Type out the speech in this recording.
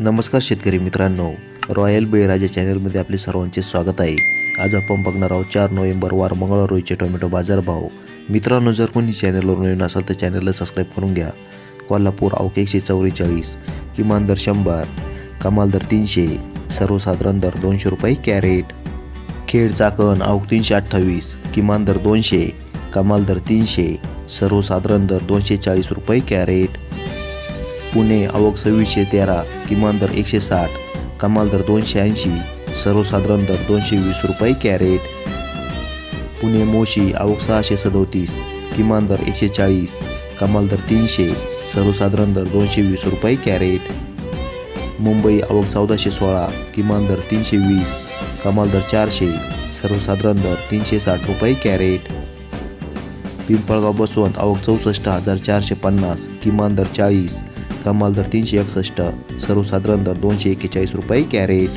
नमस्कार शेतकरी मित्रांनो. रॉयल बेराजा चॅनलमध्ये आपले सर्वांचे स्वागत आहे. आज आपण बघणार आहोत चार नोव्हेंबर वार मंगळवार रोजचे टोमॅटो बाजारभाव मित्रांनो जर कोणी चॅनलवर नवीन असाल तर चॅनलला सबस्क्राईब करून घ्या. कोल्हापूर अवके एकशे चौवेचाळीस किमान दर शंभर कमाल दर तीनशे सर्वसाधारण दर दोनशे रुपये कॅरेट. खेड चाकण अवक तीनशे अठ्ठावीस किमान दर दोनशे कमाल दर तीनशे सर्वसाधारण दर दोनशे चाळीस रुपये कॅरेट. पुणे आवक सव्वीसशे तेरा किमान दर एकशे साठ कमाल दर दोनशे ऐंशी सर्वसाधारण दर दोनशे वीस रुपये कॅरेट. पुणे मोशी आवक सहाशे सदोतीस किमान दर एकशे चाळीस कमाल दर तीनशे सर्वसाधारण दर दोनशे वीस रुपये कॅरेट. मुंबई आवक चौदाशे सोळा किमान दर तीनशे वीस कमाल दर चारशे सर्वसाधारण दर तीनशे साठ रुपये कॅरेट. पिंपळगाव बसवंत आवक चौसष्ट हजार चारशे पन्नास किमान दर चाळीस कमाल दर तीनशे एकसष्ट सर्वसाधारण दर दोनशे एक्केचाळीस रुपये कॅरेट.